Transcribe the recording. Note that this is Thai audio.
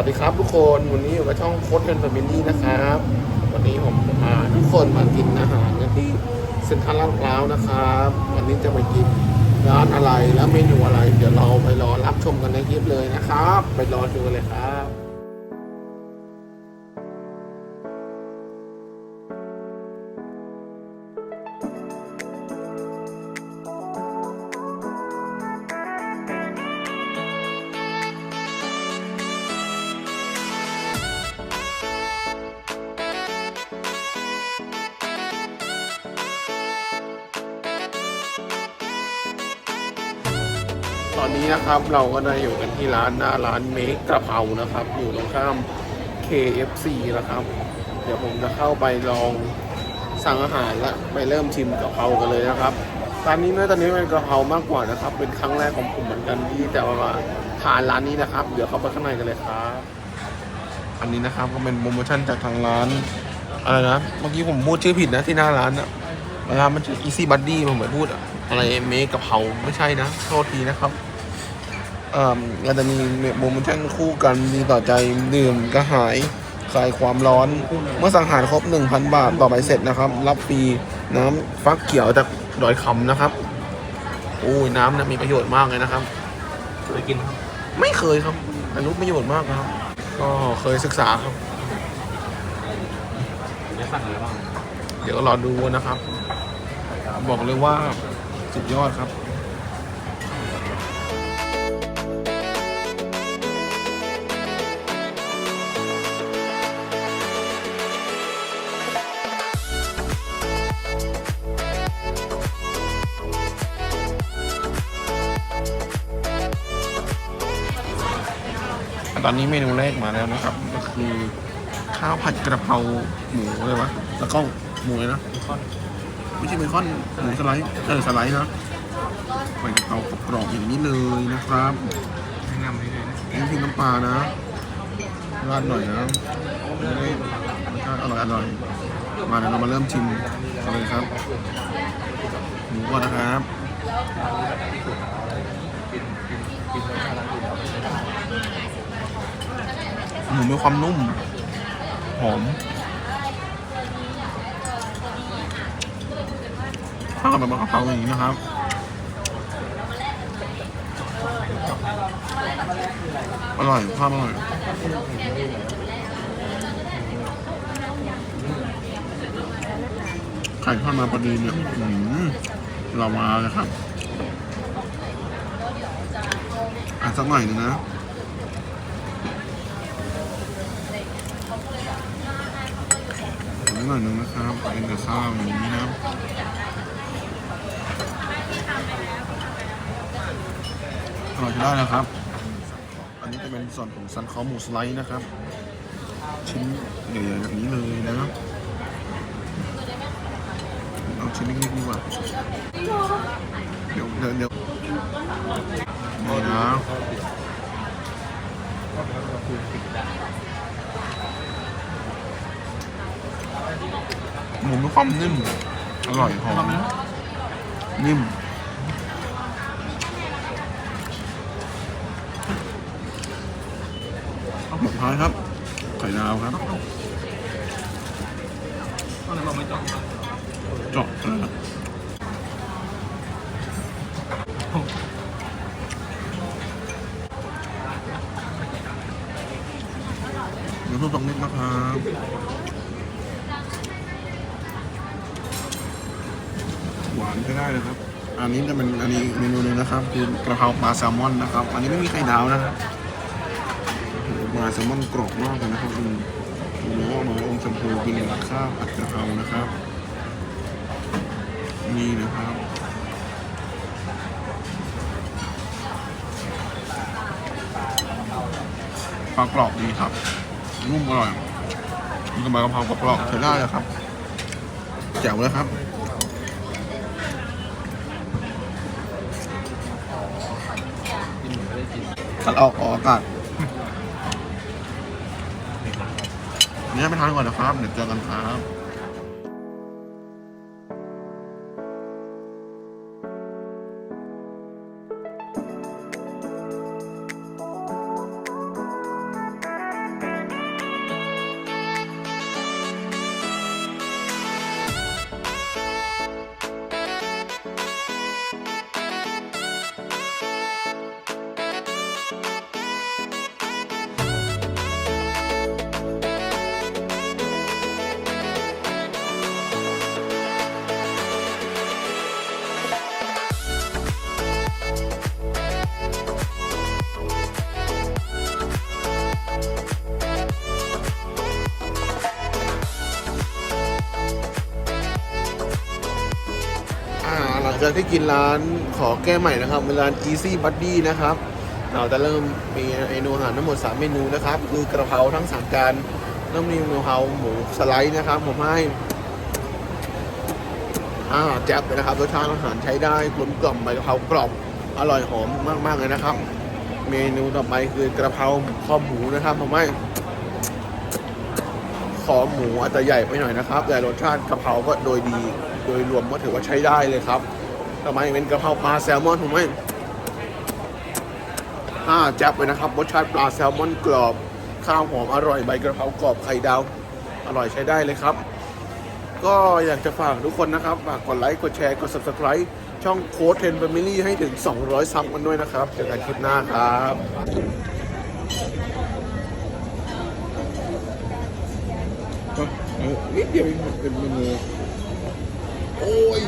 ัสดีครับทุกคนวันนี้อยู่กับช่องโค้ดเป็นแฟมิลี่นะครับ วันนี้ผมพาทุกคนมากินอาหารกันที่เซ็นทรัลลาดพร้าวนะครับ วันนี้จะไปกินร้านอะไรและเมนูอะไร เดี๋ยวเราไปรอรับชมกันในคลิปเลยนะครับ ไปรอดูเลยครับ ตอนนี้นะครับเราก็ได้อยู่กันที่ร้านหน้าร้านเมกกระเพรานะครับ อยู่ตรงข้าม KFC นะครับ เดี๋ยวผมจะเข้าไปลองสั่งอาหารและไปเริ่มชิมกะเพรากันเลยนะครับร้านนี้เมื่อตอนนี้เป็นกะเพรามากกว่านะครับ เป็นครั้งแรกของผมเหมือนกันที่จะมาทานร้านนี้นะครับ เดี๋ยวเข้าไปข้างในกันเลยครับอันนี้นะครับก็เป็นโปรโมชั่นจากทางร้านอะไรนะเมื่อกี้ผมพูดชื่อผิดนะที่หน้าร้านอะร้านมันชื่อ Easy Buddy ผมเหมือนพูดอะอะไรเมกกะเพราไม่ใช่นะโทษทีนะครับ ก็จะมีโปรโมชั่นคู่กันดีต่อใจดื่มกระหายคลายความร้อน เมื่อสั่งอาหารครบ 1,000 บาทต่อใบเสร็จนะครับ รับฟรีน้ำฟักเขียวจากดอยคำนะครับโอ้ยน้ำนะมีประโยชน์มากเลยนะครับเคยกินครับ ไม่เคยครับแต่รู้ประโยชน์มากนะครับ ก็เคยศึกษาครับจะสั่งอะไรบ้างเดี๋ยวก็รอดูนะครับ บอกเลยว่าสุดยอดครับ ตอนนี้เมนูแรกมาแล้วนะครับ ก็คือข้าวผัดกระเพราหมูเลยวะแล้วก็หมูเลยนะไม่ใช่เบคอนหมูสไลด์เออสไลด์นะใส่กะเพรากรอบอย่างนี้เลยนะครับแนะนำให้เลยนะนี่พริกน้ำปลานะราดหน่อยนะอร่อยอร่อยมาเดี๋ยวเรามาเริ่มชิมกันเลยครับหมูก่อนนะครับ หมูมีความนุ่ม หอมข้าวกับแบบกะเพราอย่างนี้นะครับอร่อยภาพอร่อยไข่ทอดมาพอดีเนี่ยอืมเรามาเลยครับอะสักหน่อยนึงนะสัก หน่อยหนึงนะครับเป็นกับข้าวอย่างนี้นะอร่อยจะได้นะครับ อันนี้จะเป็นส่วนของซันคอหมูสไลด์นะครับ ชิ้นใหญ่ๆแบบนี้เลยนะครับเอาชิ้นเล็กๆดีกว่าเดี๋ยวเดี๋ยวเดี๋ยวนี่นะ หมูมีความนิ่ม อร่อยหอมนิ่ม สุดท้ายครับ ไข่ดาวครับตอนนั้นเราไม่จองเจาะนะเดี๋ยวทุกตรงนิดนะครับ หวานก็ได้เลยครับ อันนี้จะเป็นอันนี้เมนูหนึงนะครับ คือกระเพราปลาแซลมอนนะครับ อันนี้ไม่มีไข่ดาวนะครับปลาแซลมอนกรอบมากเลยนะครับอืมดูแล้วว่าน้อยอมชมพูกินกับข้าวผัดกะเพรานะครับ นี่นะครับปลากรอบดีครับนุ่มอร่อยกินกับใบกะเพรากรอบๆใช้ได้เลยครับแจ๋วเลยครับ ขัดออกออกอากาศเนี่ยไปทานก่อนนะครับ เดี๋ยวเจอกันครับ จากที่กินร้านขอแก้ใหม่นะครับเป็นร้าน Easy Buddy นะครับเราจะเริ่มมีเมนูอาหารทั้งหมด 3 เมนูนะครับ คือกระเพราทั้ง 3 จานเริ่มมีกระเพราหมูสไลด์นะครับ ผมให้อ่าแจ๊บเลยนะครับรสชาติอาหารใช้ได้กลมกล่อมใบกะเพรากรอบอร่อยหอมมากๆเลยนะครับ เมนูต่อไปคือกระเพราคอหมูนะครับผมให้คอหมูอาจจะใหญ่ไปหน่อยนะครับ แต่รสชาติกะเพราก็โดยดี โดยรวมก็ถือว่าใช้ได้เลยครับ ต่อมาเป็นกระเพราปลาแซลมอนผมให้ห้าแจ๊บเลยนะครับรสชาติปลาแซลมอนกรอบ ข้าวหอมอร่อยใบกระเพรากรอบไข่ดาว อร่อยใช้ได้เลยครับ ก็อยากจะฝากทุกคนนะครับ ฝากกดไลค์กดแชร์กด subscribe ช่องโค้ดเทนแฟมิลี่ให้ถึง 200 ซับกันด้วยนะครับเจอกันคลิปหน้าครับนิดเดียวเองเป็นเมนูโอ้ย